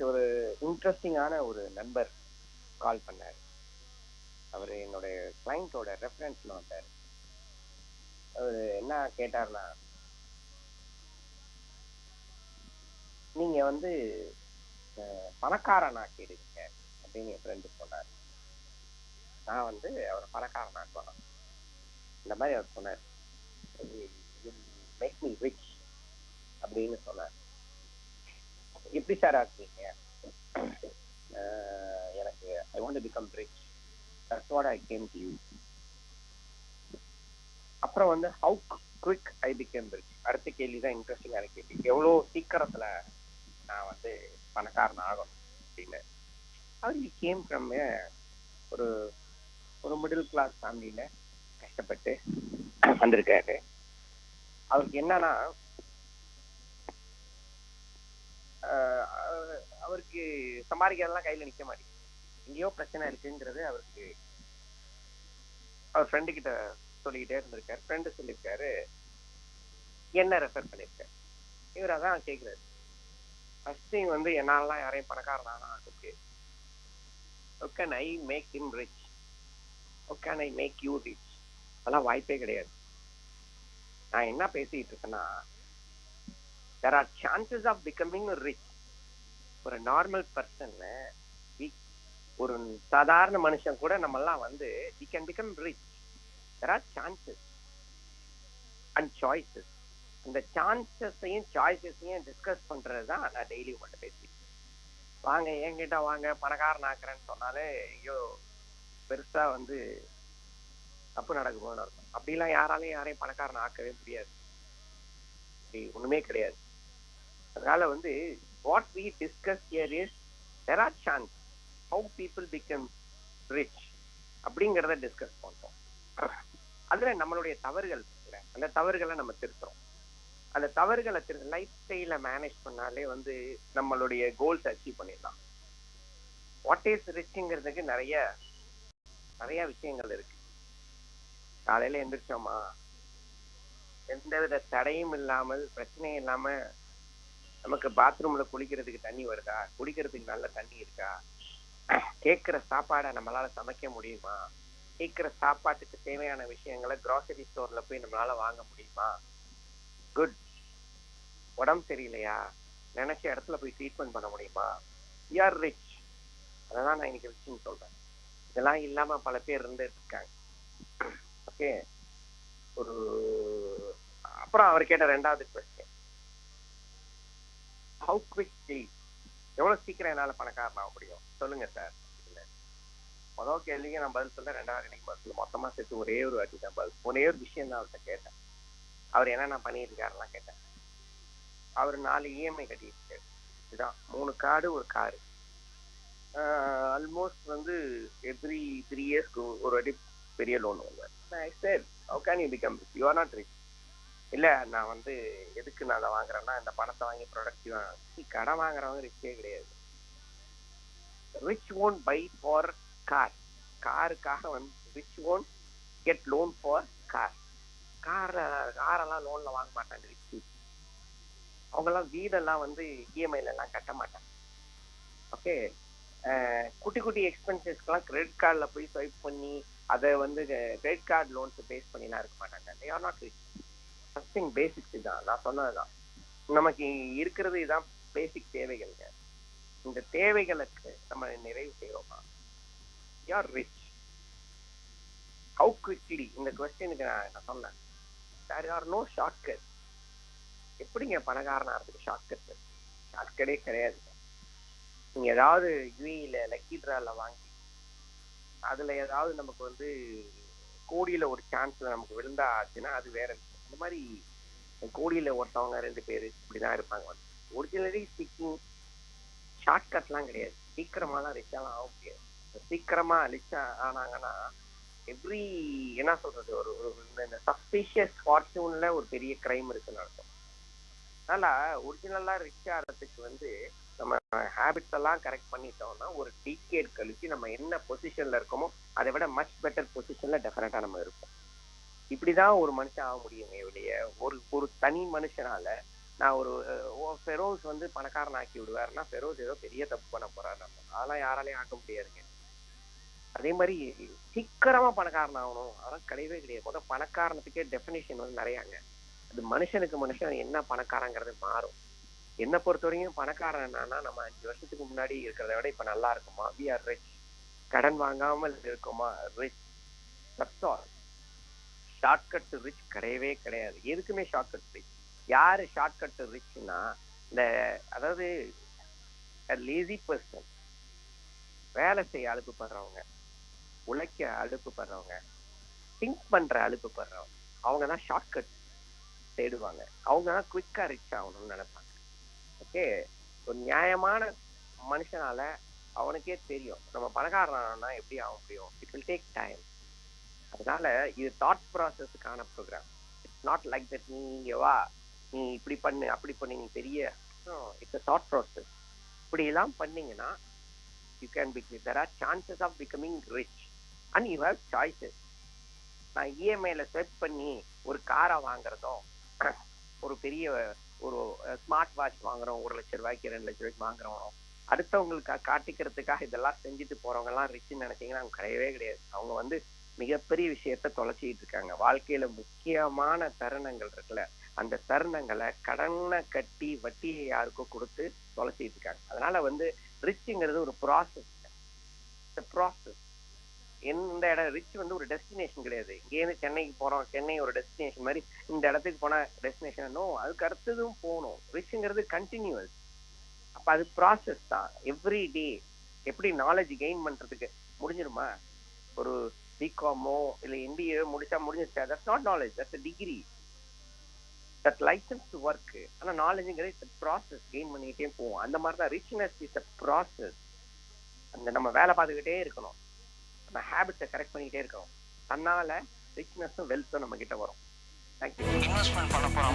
எனக்கு ஒரு இன்ட்ரெஸ்டிங்கான ஒரு நண்பர் கால் பண்ணார். அவர் என்னுடைய கிளைண்ட்டோட ரெஃபரன்ஸில் வந்தார். அவர் என்ன கேட்டார்னா நீங்க வந்து அஹ், பணக்காரன் அப்படின்னு என் ஃப்ரெண்டு சொன்னார். நான் வந்து அவர் பணக்காரன் ஆக்குவேன் இந்த மாதிரி அவர் சொன்னார். மேக் மீ ரிச் அப்படின்னு சொன்னார். எப்படி சார் ஆக்குறீங்க? எனக்கு I want become rich that's what I came to you அப்புறம் வந்து how quick I became rich அடுத்த கேள்வி தான் இன்ட்ரெஸ்டிங்கான கேள்வி. எவ்வளோ சீக்கிரத்துல நான் வந்து பணக்காரன் ஆகணும் அப்படின்னு. அவர் கேம் ஃப்ரம் ஒரு ஒரு மிடில் கிளாஸ் ஃபேமிலியில் கஷ்டப்பட்டு வந்திருக்காரு. அவருக்கு என்னன்னா அவருக்கு சம்பாதிக்கிறதெல்லாம் கையில நிக்க மாட்டேங்குது. எங்கேயோ பிரச்சனை இருக்குங்கிறது அவருக்கு அவர் ஃப்ரெண்டு கிட்ட சொல்லிக்கிட்டே இருந்திருக்காரு. ஃப்ரெண்டு சொல்லியிருக்காரு. என்ன ரெஃபர் பண்ணியிருக்காரு? இவர் அதான் கேட்கிறாரு ஃபர்ஸ்ட் திங் வந்து என்னாலலாம் யாரையும் பணக்காரனானா ஆகுது okay I make him rich okay I make you rich அதெல்லாம் வாய்ப்பே கிடையாது. நான் என்ன பேசிட்டு இருக்கேன்னா there are chances of becoming rich ஒரு நார்மல் பர்சன் ஒரு சாதாரண மனுஷன் கூட நம்ம எல்லாம் வந்து we can become rich there are chances and choices அந்த சான்சஸையும் சாய்ஸஸையும் டிஸ்கஸ் பண்றது தான் நான் டெய்லி உங்கள்கிட்ட பேசி வாங்க என்கிட்ட வாங்க பணக்காரன் ஆக்குறேன்னு சொன்னாலே ஐயோ பெருசா வந்து தப்பு நடக்கு இருக்கும் அப்படிலாம் யாராலையும் யாரையும் பணக்காரன் ஆக்கவே முடியாது. ஒண்ணுமே கிடையாது. அதனால வந்து what we discuss here is there are chance how people become rich அப்படிங்கிறத டிஸ்கஸ் பண்ணுறோம் அதுல நம்மளுடைய தவறுகள் அந்த தவறுகளை நம்ம திருத்துறோம். அந்த தவறுகளை திரு லைஃப் ஸ்டைல மேனேஜ் பண்ணாலே வந்து நம்மளுடைய கோல்ஸ் அச்சீவ் பண்ணிடலாம். வாட் இஸ் ரிச்ங்கிறதுக்கு நிறைய நிறைய விஷயங்கள் இருக்கு. காலையில எந்திரிச்சோமா? எந்த வித தடையும் இல்லாமல் பிரச்சனையும் இல்லாம நமக்கு பாத்ரூம்ல குளிக்கிறதுக்கு தண்ணி வருதா? குடிக்கிறதுக்கு நல்ல தண்ணி இருக்கா? கேட்கிற சாப்பாடை நம்மளால சமைக்க முடியுமா? கேட்கிற சாப்பாட்டுக்கு தேவையான விஷயங்களை கிராசரி ஸ்டோர்ல போய் நம்மளால வாங்க முடியுமா? குட் உடம்பு சரியில்லையா? நினைச்ச இடத்துல போய் ட்ரீட்மெண்ட் பண்ண முடியுமா? யூஆர் ரிச் அதெல்லாம் நான் இன்னைக்கு ரிச்னு சொல்றேன். இதெல்லாம் இல்லாம பல பேர் இருந்துட்டு இருக்காங்க. ஓகே ஒரு அப்புறம் அவர் கேட்ட ரெண்டாவது கொஸ்டின் ஹவு குவிக்லி எவ்வளவு சீக்கிரம் என்னால பணக்காரன் ஆக முடியும்? சொல்லுங்க சார் இல்ல. முதல் கேள்விக்கு நான் பதில் சொல்ல ரெண்டாவது கேள்விக்கு பதில் சொல்ல. மொத்தமா சேர்த்து ஒரே ஒரு வாட்டி தான் பதில் ஒரே ஒரு விஷயம் தான் அவர்கிட்ட கேட்டேன். அவர் என்னென்ன பண்ணியிருக்காருலாம் கேட்டேன். அவர் நாலு இஎம்ஐ கட்டியிருக்காரு. இதுதான். மூணு கார்டு ஒரு காரு. ஆல்மோஸ்ட் வந்து எவ்ரி த்ரீ இயர்ஸ்க்கு ஒரு வாட்டி பெரிய லோன் வருவார். I said how can you become you are not not இல்ல நான் வந்து எதுக்கு நான் அதை வாங்குறேன்னா இந்த பணத்தை வாங்கி ப்ரொடக்டிவா கடன் வாங்குறவங்க ரிச்சே கிடையாது. Rich own buy for car காருக்காக வந்து rich own get loan for car car காரெல்லாம் லோன்ல வாங்க மாட்டாங்க ரிச் அவங்கெல்லாம் வீடெல்லாம் வந்து இஎம்ஐல எல்லாம் கட்ட மாட்டாங்க. ஓகே குட்டி குட்டி எக்ஸ்பென்சஸ்க்கெல்லாம் கிரெடிட் கார்டில் போய் ஸ்வைப் பண்ணி அதை வந்து கிரெடிட் கார்டு லோன்ஸ் பேஸ் பண்ணிலாம் இருக்க மாட்டாங்க. They are not rich first thing basics இதான் நான் சொன்னதுதான் நமக்கு இருக்கிறது இதான் பேசிக் தேவைகள்ங்க. இந்த தேவைகளுக்கு நம்ம நிறைவு செய்யறோமா யார் ரிச் ஹவு குவிக்லி இந்த கொஸ்டினுக்கு நான் நான் சொன்னேன். தேர் ஆர் நோ ஷார்ட்கட் எப்படிங்க பணக்காரனா இருக்கு ஷார்ட்கட் ஷார்ட்கட்டே கிடையாது. நீங்க ஏதாவது யூஇல லக்கி ட்ரால வாங்கி அதுல ஏதாவது நமக்கு வந்து கோடியில ஒரு சான்ஸ்ல நமக்கு விழுந்தா ஆச்சுன்னா அது வேற விஷயம். இந்த மாதிரி கோடியில ஒருத்தவங்க ரெண்டு பேரு இப்படிதான் இருப்பாங்க. ஒரிஜினலி ஸ்பீக்கிங் ஷார்ட்கட்லாம் கிடையாது. சீக்கிரமாலாம் ரிச்சாலாம் ஆக முடியாது. சீக்கிரமா ரிச்சா ஆனாங்கன்னா எவ்ரி என்ன சொல்றது? ஒரு ஒரு இந்த சஸ்பீஷியஸ் ஃபார்ச்சூன்ல ஒரு பெரிய கிரைம் இருக்குன்னு அர்த்தம். அதனால ஒரிஜினலா ரிச் ஆகிறதுக்கு வந்து நம்ம ஹேபிட்ஸ் எல்லாம் கரெக்ட் பண்ணிட்டோம்னா ஒரு டிகேட் கழிச்சு நம்ம என்ன பொசிஷன்ல இருக்கோமோ அதை விட மச் பெட்டர் பொசிஷன்ல டெஃபினட்டா நம்ம இருப்போம். இப்படிதான் ஒரு மனுஷன் ஆக முடியுங்க வெளிய ஒரு ஒரு தனி மனுஷனால நான் ஒரு ஓ ஃபெரோஸ் வந்து பணக்காரன் ஆக்கி விடுவாருன்னா ஃபெரோஸ் ஏதோ பெரிய தப்பு பண்ண போறாரு. நம்ம அதெல்லாம் யாராலையும் ஆக்க முடியாதுங்க. அதே மாதிரி சீக்கிரமா பணக்காரன் ஆகணும். அதெல்லாம் கிடையவே கிடையாது. முதல்ல பணக்காரனத்துக்கே டெஃபினேஷன் வந்து நிறையாங்க. அது மனுஷனுக்கு மனுஷன் என்ன பணக்காரங்கிறது மாறும். என்னை பொறுத்த வரைக்கும் பணக்காரன் என்னன்னா நம்ம அஞ்சு வருஷத்துக்கு முன்னாடி இருக்கிறத விட இப்ப நல்லா இருக்குமா? வி ஆர் ரிச் கடன் வாங்காமல் இருக்கோமா? Rich that's all shortcut rich கிடையவே கிடையாது. எதுக்குமே ஷார்ட்கட் ரிச் யாரு ஷார்ட்கட் ரிச்னா இந்த அதாவது லேசி பர்சன் வேலை செய்ய அலுப்புப்படுறவங்க உழைக்க அலுப்புப்படுறவங்க திங்க் பண்ற அலுப்புப்படுறவங்க அவங்க தான் ஷார்ட்கட் தேடுவாங்க. அவங்க தான் குவிக்கா ரிச் ஆகணும்னு நினைப்பாங்க. ஓகே ஒரு நியாயமான மனுஷனால அவனுக்கே தெரியும். நம்ம பணக்காரனா எப்படி ஆக முடியும்? இட் வில் டேக் டைம் அதனால இது thought ப்ராசஸ்க்கான programme it's not like that நீ இங்க வா நீ இப்படி பண்ணு அப்படி பண்ணு நீ பெரிய இட்ஸ் தாட் ப்ராசஸ் இப்படி எல்லாம் பண்ணீங்கன்னா you can be there are chances of becoming rich and you have choices நான் இஎம்ஐல ஸ்வெப் பண்ணி ஒரு காரை வாங்குறதும் ஒரு பெரிய ஒரு ஸ்மார்ட் வாட்ச் வாங்குறோம் ஒரு லட்ச ரூபாய்க்கு ரெண்டு லட்ச ரூபாய்க்கு வாங்குறோம். அடுத்தவங்களுக்கு காட்டிக்கிறதுக்காக இதெல்லாம் செஞ்சுட்டு போறவங்க எல்லாம் ரிச்சுன்னு நினைச்சீங்கன்னா அவங்க கிடையவே கிடையாது. அவங்க வந்து மிகப்பெரிய விஷயத்த தொலைச்சிட்டு இருக்காங்க வாழ்க்கையில முக்கியமான தருணங்கள் இருக்குல்ல அந்த தருணங்களை கடனை கட்டி வட்டியை யாருக்கோ கொடுத்து தொலைச்சிட்டு இருக்காங்க அதனால வந்து ரிச்சுங்கிறது ஒரு ப்ராசஸ் ப்ராசஸ் எந்த இடம் ரிச் வந்து ஒரு டெஸ்டினேஷன் கிடையாது. இங்கேருந்து சென்னைக்கு போறோம் சென்னை ஒரு டெஸ்டினேஷன் மாதிரி இந்த இடத்துக்கு போன டெஸ்டினேஷன் நோ அதுக்கு அடுத்ததும் போகணும். ரிச்சுங்கிறது கண்டினியூஸ் அப்ப அது ப்ராசஸ் தான். எவ்ரி டே எப்படி நாலேஜ் கெயின் பண்றதுக்கு முடிஞ்சிருமா? ஒரு பிகாமோ இல்ல எம்பிஏ முடிச்சா முடிஞ்சிருச்சா? That's not knowledge that's degree that licence to work ஆனா நாலேஜுங்கிறது ப்ராசஸ் கெயின் பண்ணிக்கிட்டே போவோம். அந்த மாதிரி தான் ரிச்னஸ் இஸ் அ ப்ராசஸ் அந்த நம்ம வேலை பார்த்துக்கிட்டே இருக்கணும். நம்ம ஹேபிட்ஸை கரெக்ட் பண்ணிக்கிட்டே இருக்கணும். அதனால ரிச்னஸும் வெல்த்தும் நம்ம கிட்ட வரும். தேங்க்யூ இன்வெஸ்ட்மெண்ட் பண்ண போற